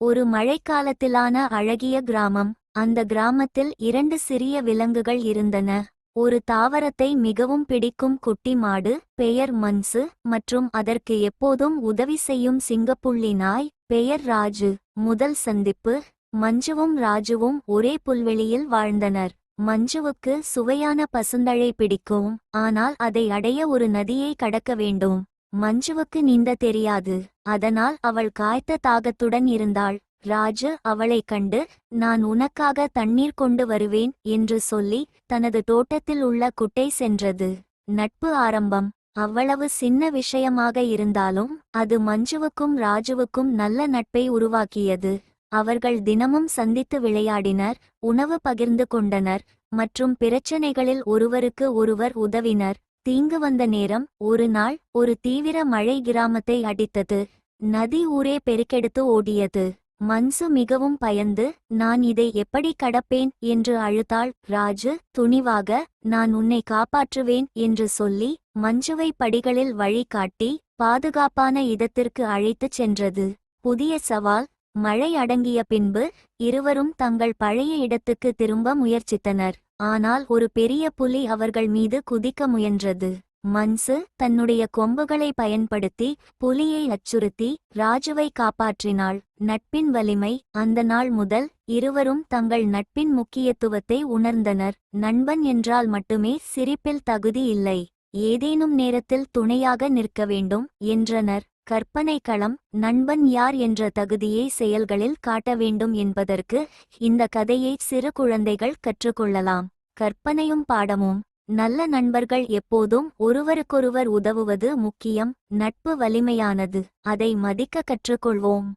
ஒரு மழைக்காலத்திலான அழகிய கிராமம். அந்த கிராமத்தில் இரண்டு சிறிய விலங்குகள் இருந்தன. ஒரு தாவரத்தை மிகவும் பிடிக்கும் குட்டி மாடு பெயர் மன்சு மற்றும் அதற்கு எப்போதும் உதவி செய்யும் சிங்கப்புள்ளி நாய் பெயர் ராஜு. முதல் சந்திப்பு மஞ்சுவும் ராஜுவும் ஒரே புல்வெளியில் வாழ்ந்தனர். மஞ்சுவுக்கு சுவையான பசுந்தழை பிடிக்கும் ஆனால் அதை அடைய ஒரு நதியை கடக்க வேண்டும். மஞ்சுவுக்கு நீந்த தெரியாது. அதனால் அவள் காய்த்த தாகத்துடன் இருந்தாள். ராஜு அவளைக் கண்டு நான் உனக்காக தண்ணீர் கொண்டு வருவேன் என்று சொல்லி தனது தோட்டத்தில் உள்ள குட்டை சென்றது. நட்பு ஆரம்பம். அவ்வளவு சின்ன விஷயமாக இருந்தாலும் அது மஞ்சுவுக்கும் ராஜுவுக்கும் நல்ல நட்பை உருவாக்கியது. அவர்கள் தினமும் சந்தித்து விளையாடினர் உணவு பகிர்ந்து கொண்டனர் மற்றும் பிரச்சனைகளில் ஒருவருக்கு ஒருவர் உதவினர். தீங்கு வந்த நேரம் ஒரு நாள் ஒரு தீவிர மழை கிராமத்தை அடித்தது. நதி ஊரே பெருக்கெடுத்து ஓடியது. மன்சு மிகவும் பயந்து நான் இதை எப்படி கடப்பேன்? என்று அழுத்தாள் ராஜு துணிவாக நான் உன்னை காப்பாற்றுவேன் என்று சொல்லி மஞ்சுவை படிகளில் வழிகாட்டி பாதுகாப்பான இடத்திற்கு அழைத்துச் சென்றது. புதிய சவால் மழை அடங்கிய பின்பு இருவரும் தங்கள் பழைய இடத்துக்கு திரும்ப முயற்சித்தனர். ஆனால் ஒரு பெரிய புலி அவர்கள் மீது குதிக்க முயன்றது. மன்சு தன்னுடைய கொம்புகளை பயன்படுத்தி புலியை அச்சுறுத்தி ராஜுவை காப்பாற்றினாள். நட்பின் வலிமை அந்த நாள் முதல் இருவரும் தங்கள் நட்பின் முக்கியத்துவத்தை உணர்ந்தனர். நண்பன் என்றால் மட்டுமே சிரிப்பில் தகுதி இல்லை. ஏதேனும் நேரத்தில் துணையாக நிற்க வேண்டும் என்றனர். கற்பனை களம் நண்பன் யார் என்ற தகுதியை செயல்களில் காட்ட வேண்டும் என்பதற்கு இந்த கதையை சிறு குழந்தைகள் கற்றுக்கொள்ளலாம். கற்பனையும் பாடமும். நல்ல நண்பர்கள் எப்போதும் ஒருவருக்கொருவர் உதவுவது முக்கியம். நட்பு வலிமையானது. அதை மதிக்க கற்றுக்கொள்வோம்.